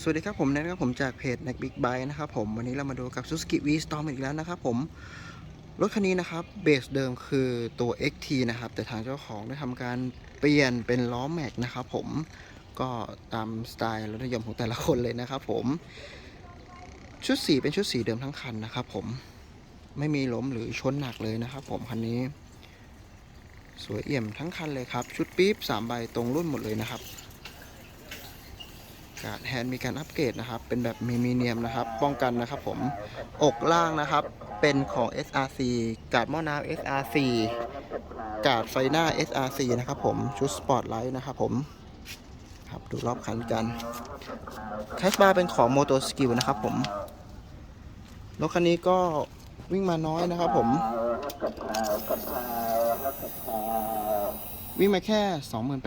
สวัสดีครับผมแนทครับผมจากเพจ n a c Big Bike นะครับผมวันนี้เรามาดูกับ Suzuki V Storm อีกแล้วนะครับผม รถคันนี้นะครับเบสเดิมคือตัว XT นะครับ แต่ทางเจ้าของได้ทำการเปลี่ยนเป็นล้อแม็กนะครับผมก็ตามสไตล์รถนิยมของแต่ละคนเลยนะครับผม ชุดสีเป็นชุดสีเดิมทั้งคันนะครับผมไม่มีล้มหรือชนหนักเลยนะครับผมคันนี้ สวยเอี่ยมทั้งคันเลยครับ ชุดปี๊บ3ใบตรงรุ่นหมดเลยนะครับ การดแฮนด์มีการอัปเกรดนะครับ เป็นแบบมีมีเนียมนะครับ ป้องกันนะครับผม อกล่างนะครับ เป็นของ SRC การ์ดหม้อน้ำ SRC การ์ดไฟหน้า SRC นะครับผม ชุดสปอร์ตไลท์นะครับผมครับดูรอบคันกัน แคสบาร์เป็นของ Moto Skill นะครับผม รถคันนี้ก็วิ่งมาน้อยนะครับผม วิ่งมาแค่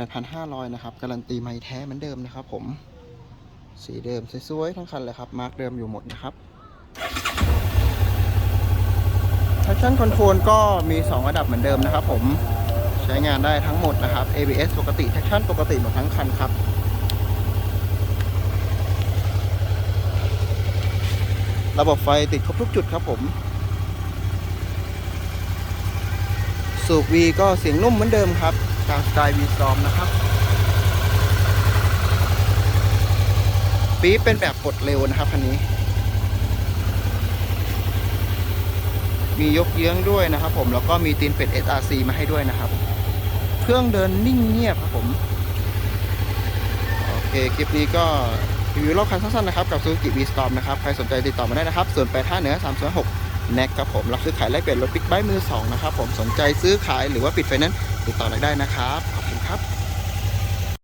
28,500 นะครับ การันตีไม่แท้เหมือนเดิมนะครับผม สีเดิมสวยๆทั้งคันเลยครับ มาร์กเดิมอยู่หมดนะครับ traction control ก็มี 2 ระดับเหมือนเดิมนะครับผมใช้งานได้ทั้งหมดนะครับ ABS ปกติ traction ปกติหมดทั้งคันครับระบบไฟติดครบทุกจุดครับผม สูบ V ก็เสียงนุ่มเหมือนเดิมครับตามสไตล์ V Storm นะครับ ปี๊บเป็นแบบกดเร็วนะครับคันนี้ มียกเยื้องด้วยนะครับผมแล้วก็มีตีนเป็ด SRC มาให้ด้วยนะครับ เครื่องเดินนิ่งเงียบครับผม โอเค คลิปนี้ก็รีวิวรอบคันสั้นๆนะครับ กับ Suzuki V-Storm นะครับ ใครสนใจติดต่อมาได้นะครับส่วน8 5เหนือ306แน็กครับผมรับซื้อขายแลกเปลี่ยนรถบิ๊กไบค์มือ2นะครับผมสนใจซื้อขายหรือว่าปิดไฟแนนซ์ติดต่อได้นะครับ ขอบคุณครับ